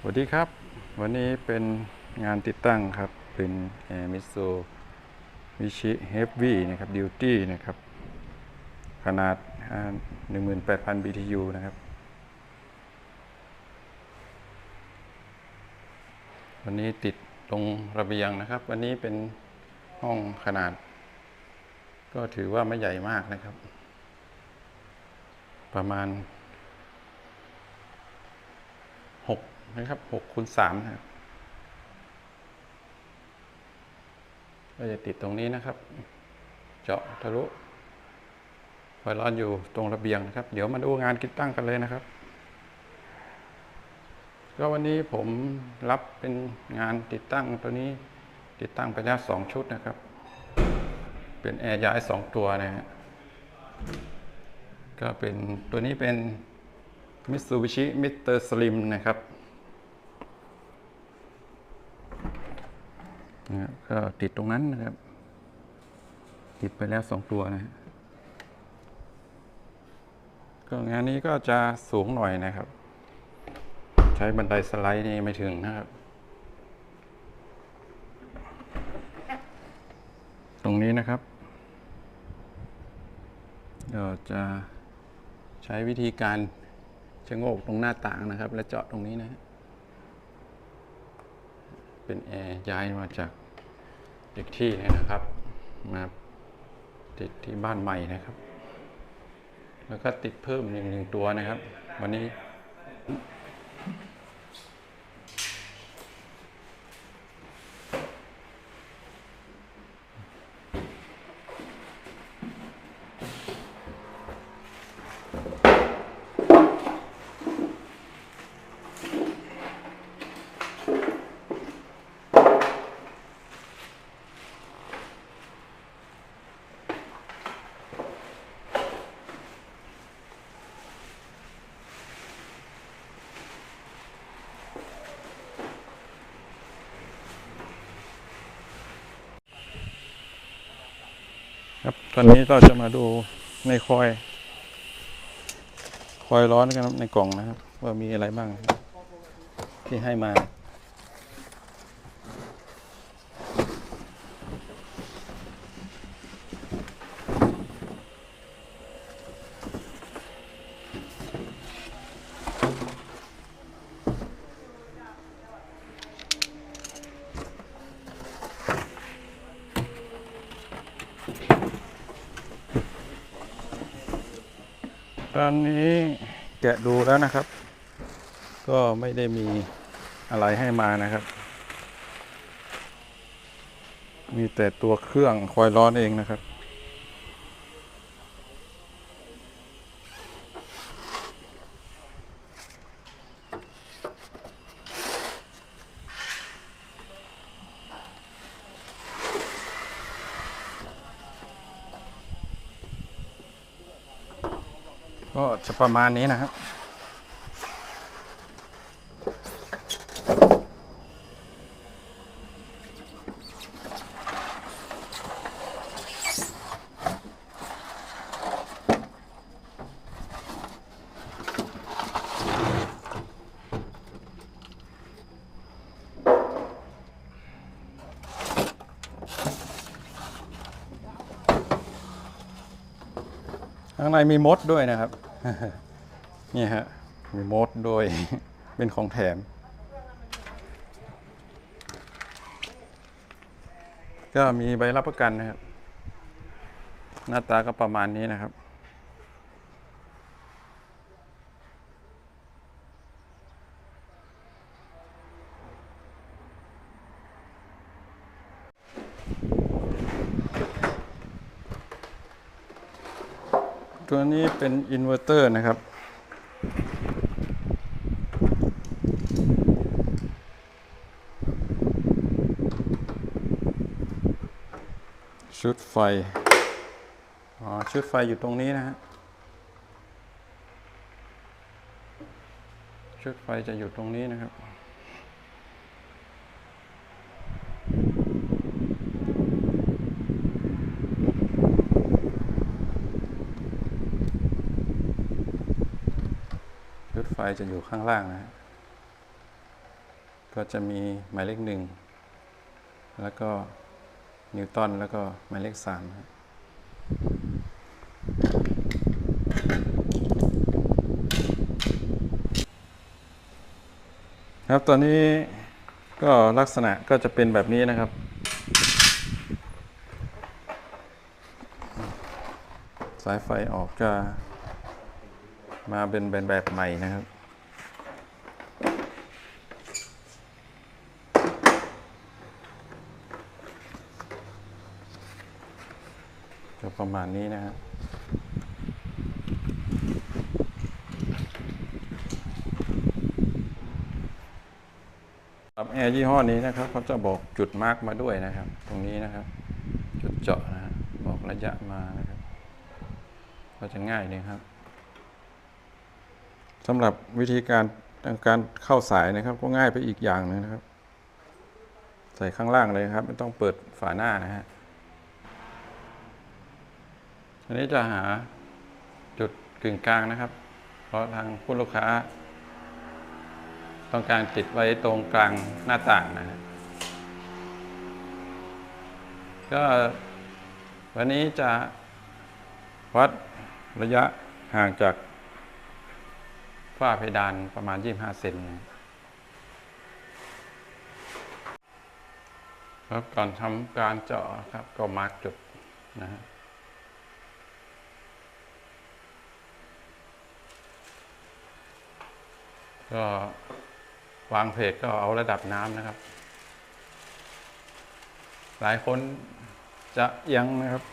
สวัสดีครับ วันนี้เป็นงานติดตั้งครับ เป็นแอร์มิโซวิชิเฮฟวี่นะครับดิวตี้นะครับ ขนาดอ่า18,000 BTU นะครับ วันนี้ติดตรงระเบียงนะครับ วันนี้เป็นห้องขนาด ก็ถือว่าไม่ใหญ่มากนะครับ ประมาณหก นะครับหกคูณสามนะครับก็จะติดตรงนี้นะครับ เจาะทะลุไฟร้อนอยู่ตรงระเบียงนะครับ เดี๋ยวมาดูงานติดตั้งกันเลยนะครับ ก็วันนี้ผมรับเป็นงานติดตั้งตัวนี้ติดตั้งไปแล้วสองชุดนะครับ เป็นแอร์ย้ายสองตัวนะฮะก็เป็นตัวนี้เป็นมิตซูบิชิมิเตอร์สลิมนะครับ นะก็ติดตรงนั้นนะครับ ติดไปแล้วสองตัวนะฮะก็งานนี้ก็จะสูงหน่อยนะครับ ใช้บันไดสไลด์นี่ไม่ถึงนะครับ ตรงนี้นะครับเราจะใช้วิธีการชะโงกตรงหน้าต่างนะครับ และเจาะตรงนี้นะฮะ เป็นแอร์ย้ายมาจากอีกที่นี่ยนะครับมาติดที่บ้านใหม่นะครับ แล้วก็ติดเพิ่มอีกหนึ่งตัวนะครับ วันนี้ ครับ ตอนนี้เราจะมาดูในคอย คอยร้อนกันครับในกล่องนะครับ ว่ามีอะไรบ้างที่ให้มา ตอนนี้แกะดูแล้วนะครับ ก็ไม่ได้มีอะไรให้มานะครับ มีแต่ตัวเครื่องคอยร้อนเองนะครับ ก็จะประมาณนี้นะครับ ข้างในมีมดด้วยนะครับ นี่ฮะมีมดด้วย เป็นของแถม ก็มีใบรับประกันนะครับ หน้าตาก็ประมาณนี้นะครับ ตัวนี้เป็นอินเวอร์เตอร์นะครับ ชุดไฟ อ๋อ ชุดไฟอยู่ตรงนี้นะฮะ ชุดไฟจะอยู่ตรงนี้นะครับ ไฟจะอยู่ข้างล่างนะฮะก็จะมีหมายเลขหนึ่ง แล้วก็นิวตัน แล้วก็หมายเลขสามครับครับตอนนี้ก็ลักษณะก็จะเป็นแบบนี้นะครับ สายไฟออกจะ มาเป็นแบบใหม่นะครับจะประมาณนี้นะครับครับแอร์ยี่ห้อนี้นะครับเขาจะบอกจุดมาร์กมาด้วยนะครับ ตรงนี้นะครับ จุดเจาะนะฮะบอกระยะมานะครับ ก็จะง่ายเลยครับ สำหรับวิธีการการเข้าสายนะครับ ก็ง่ายไปอีกอย่างหนึงนะครับ ใส่ข้างล่างเลยครับ ไม่ต้องเปิดฝาหน้านะฮะอันนี้จะหาจุดกึ่งกลางนะครับ เพราะทางผู้ลูกค้า ต้องการติดไว้ตรงกลางหน้าต่างนะฮะก็วันนี้จะวัดระยะห่างจาก ฝ้าเพดานประมาณ 25 เซนครับก่อนทำการเจาะครับก็มาร์กจุดนะฮะก็วางเพจก็เอาระดับน้ำนะครับ หลายคนจะเอียงนะครับ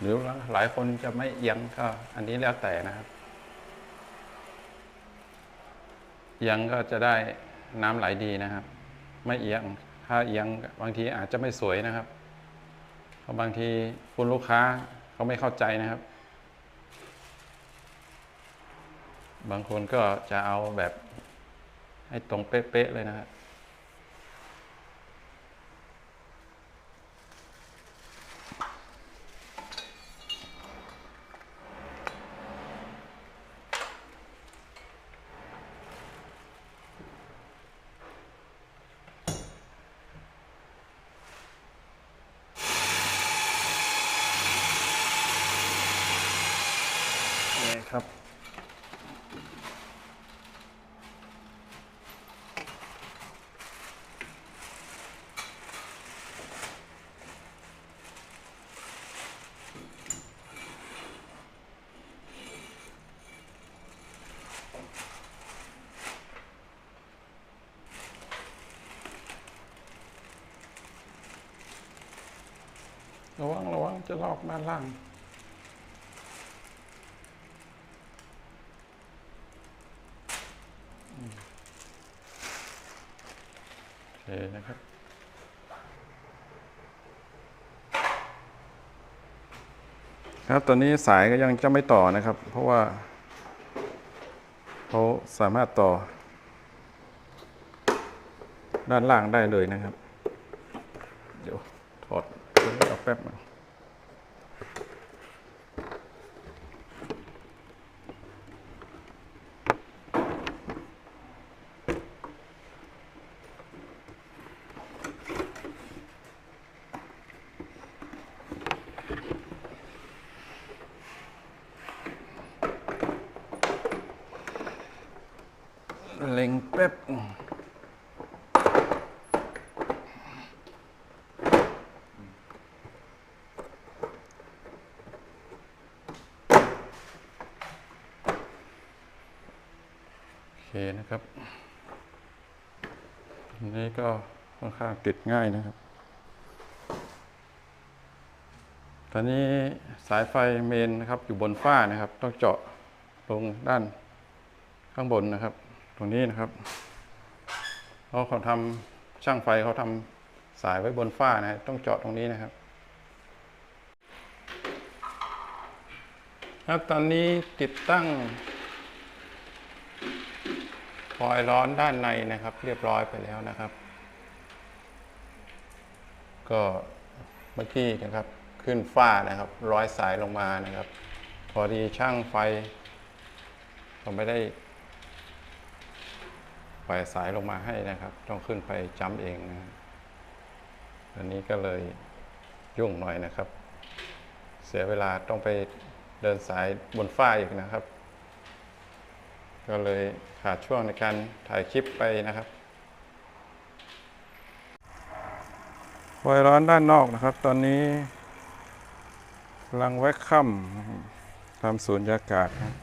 หรือหลายคนจะไม่เอียงก็อันนี้แล้วแต่นะครับ เอียงก็จะได้น้ำไหลดีนะครับ ไม่เอียง ถ้าเอียงบางทีอาจจะไม่สวยนะครับเพราะบางทีคุณลูกค้าเขาไม่เข้าใจนะครับ บางคนก็จะเอาแบบให้ตรงเป๊ะๆเลยนะครับ ระวังระวังจะลอกด้านล่าง โอเคนะครับครับตอนนี้สายก็ยังจะไม่ต่อนะครับ เพราะว่าเขาสามารถต่อ ด้านล่างได้เลยนะครับ เดี๋ยวถอดตัวนี้ออกแป๊บหนึงเล็ง แป๊บโอเคนะครับอันนี้ก็ค่อนข้างติดง่ายนะครับ ตอนนี้สายไฟเมนนะครับอยู่บนฝ้านะครับ ต้องเจาะลงด้านข้างบนนะครับ ตรงนี้นะครับเพราะเขาทำช่างไฟเขาทำสายไว้บนฝ้านะต้องเจาะตรงนี้นะครับ ครับตอนนี้ติดตั้งคอยร้อนด้านในนะครับ เรียบร้อยไปแล้วนะครับ ก็เมื่อกี้นะครับขึ้นฝ้านะครับ ร้อยสายลงมานะครับ พอดีช่างไฟเขาไม่ได้ ปล่อยสายลงมาให้นะครับ ต้องขึ้นไปจ้ำเองนะอันนี้ก็เลยยุ่งหน่อยนะครับ เสียเวลาต้องไปเดินสายบนฝ้าอีกนะครับ ก็เลยขาดช่วงในการถ่ายคลิปไปนะครับไฟร้อนด้านนอกนะครับ ตอนนี้กำลังแวกค่ำทำสูญญากาศครับ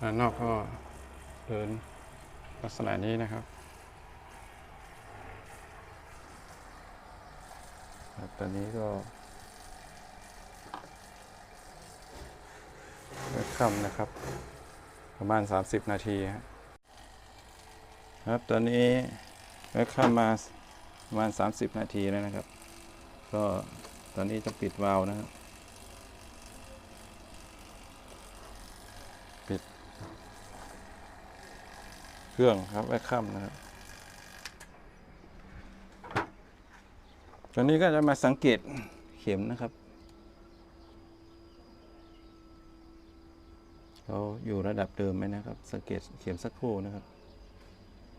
ด้านนอกก็เดินลักษณะนี้นะครับครับตอนนี้ก็คัมนะครับ ประมาณ 30 นาทีครับครับตอนนี้เวลคัมมาประมาณ 30 นาทีแล้วนะครับ ก็ตอนนี้จะปิดวาล์วนะครับ เครื่องครับเวคัมนะครับตอนนี้ก็จะมาสังเกตเข็มนะครับเขาอยู่ระดับเดิมไหมนะครับ สังเกตเข็มสักครู่นะครับ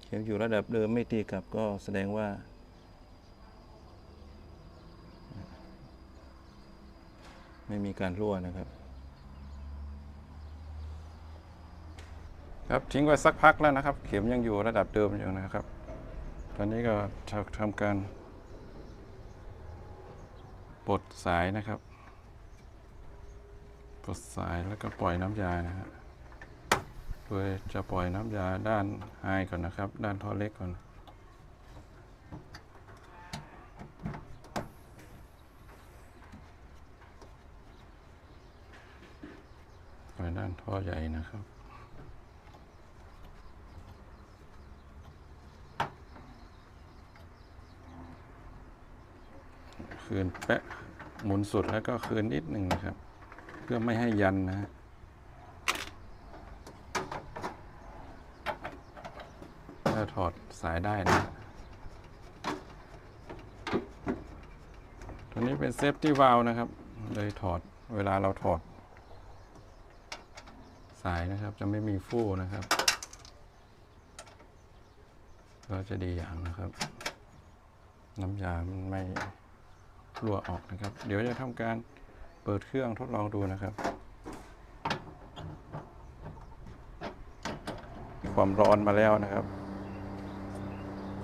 เข็มอยู่ระดับเดิมไม่ตีกลับก็แสดงว่า ไม่มีการรั่วนะครับ ครับทิ้งไว้สักพักแล้วนะครับ เข็มยังอยู่ระดับเดิมอยู่นะครับ ตอนนี้ก็จะทำการปลดสายนะครับปลดสายแล้วก็ปล่อยน้ำยานะฮะโดยจะปล่อยน้ำยาด้านไฮก่อนนะครับ ด้านท่อเล็กก่อนปล่อยด้านท่อใหญ่นะครับ คืนแปะหมุนสุดแล้วก็คืนนิดหนึ่งนะครับ เพื่อไม่ให้ยันนะฮะถ้าถอดสายได้นะตัวนี้เป็นเซฟตี้วาลนะครับ เลยถอดเวลาเราถอด สายนะครับจะไม่มีฟู่นะครับ ก็จะดีอย่างนะครับ น้ำยามันไม่ รั่วออกนะครับ เดี๋ยวจะทำการเปิดเครื่องทดลองดูนะครับ ความร้อนมาแล้วนะครับ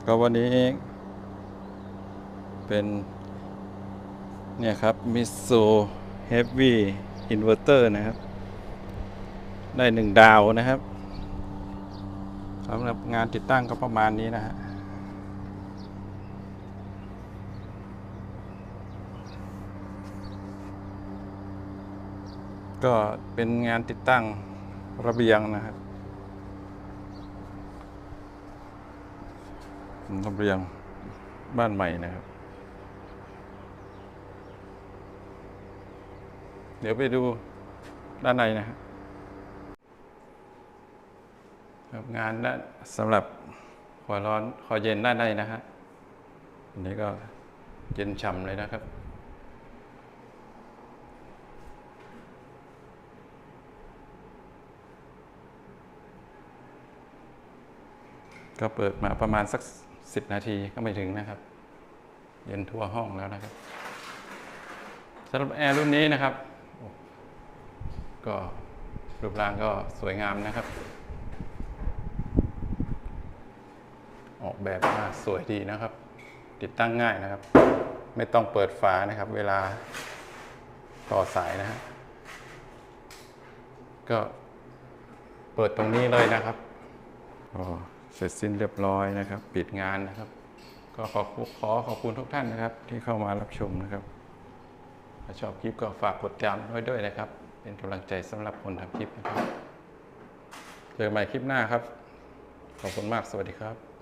ก็วันนี้ เป็น เนี่ยครับมิโซเฮฟวี่อินเวอร์เตอร์นะครับ ได้หนึ่งดาวนะครับสำหรับงานติดตั้งก็ประมาณนี้นะฮะ ก็เป็นงานติดตั้งระเบียงนะครับระเบียงบ้านใหม่นะครับ เดี๋ยวไปดูด้านในนะครับงานด้านสำหรับคอร้อนคอเย็นด้านในนะฮะอันนี้ก็เย็นฉ่ำเลยนะครับ ก็เปิดมาประมาณสักสิบนาทีก็ไม่ถึงนะครับ เย็นทั่วห้องแล้วนะครับสำหรับแอร์รุ่นนี้นะครับ ก็รูปร่างก็สวยงามนะครับ ออกแบบมาสวยดีนะครับ ติดตั้งง่ายนะครับ ไม่ต้องเปิดฝานะครับ เวลาต่อสายนะฮะก็เปิดตรงนี้เลยนะครับก็ เสร็จสิ้นเรียบร้อยนะครับ ปิดงานนะครับ ก็ขอขอขอบคุณทุกท่านนะครับ ที่เข้ามารับชมนะครับถ้าชอบคลิปก็ฝากกดติดตามไว้ด้วยนะครับ เป็นกำลังใจสำหรับคนทำคลิปนะครับ เจอกันใหม่คลิปหน้าครับ ขอบคุณมากสวัสดีครับ